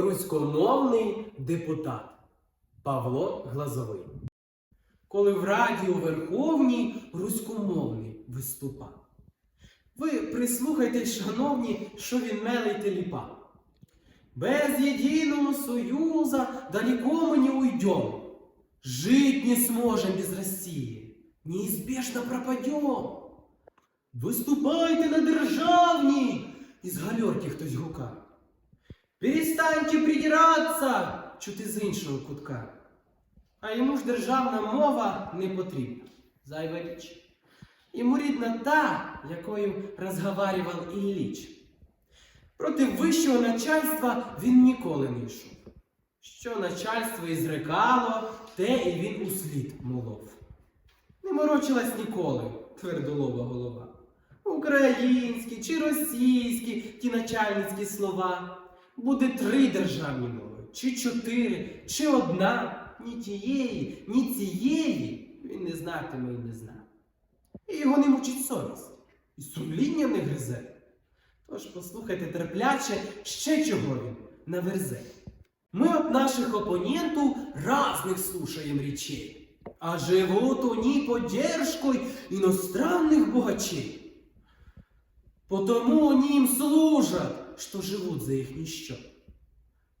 руськомовний депутат Павло Глазовий. Коли в Раді у Верховній руськомовний виступав. Ви прислухайтесь, шановні, що він мелить і ліпа. Без єдиного союза далеко мы не уйдем. Жить не сможем без России. Неизбежно пропадем. Виступайте на державній! Із гальорки хтось гукає. Перестаньте придиратися! Чути з іншого кутка. А йому ж державна мова не потрібна. Зайва річ. Йому рідна та, якою розговарював Ілліч. Проти вищого начальства він ніколи не йшов. Що начальство і зрекало, те і він услід молов. Не морочилась ніколи твердолова голова. Українські чи російські ті начальницькі слова Буде три державні мови, чи чотири, чи одна. Ні тієї, ні цієї він не знатиме і не знає. І його не мучить совість, і сумління не гризе. Тож послухайте терпляче, ще чого він наверзе. Мы от наших оппонентов разных слушаем речей, а живут они поддержкой иностранных богачей. Потому они им служат, що живуть за їх ніщо.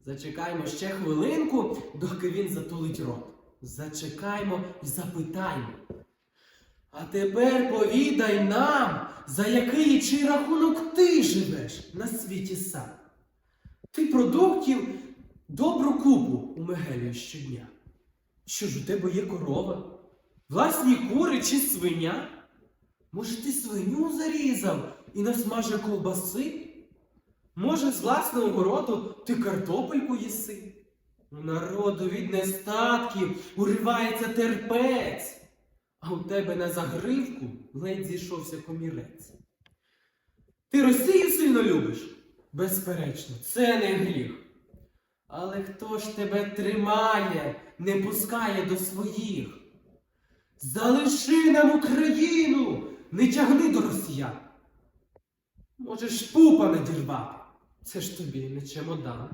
Зачекаймо ще хвилинку, доки він затулить рот. Зачекаймо і запитаймо. А тепер повідай нам, за який чи рахунок ти живеш на світі сам. Ти продуктів добру купу у умегелюєш щодня. Що ж у тебе є корова? Власні кури чи свиня? Може, ти свиню зарізав і насмажив ковбаси? Може, з власного городу ти картопельку їси? У народу від нестатків уривається терпець, а у тебе на загривку ледь зійшовся комірець. Ти Росію сильно любиш? Безперечно, це не гріх. Але хто ж тебе тримає, не пускає до своїх? Залиши нам Україну, не тягни до росіян. Можеш пупа надірвати, це ж тобі не чемодан.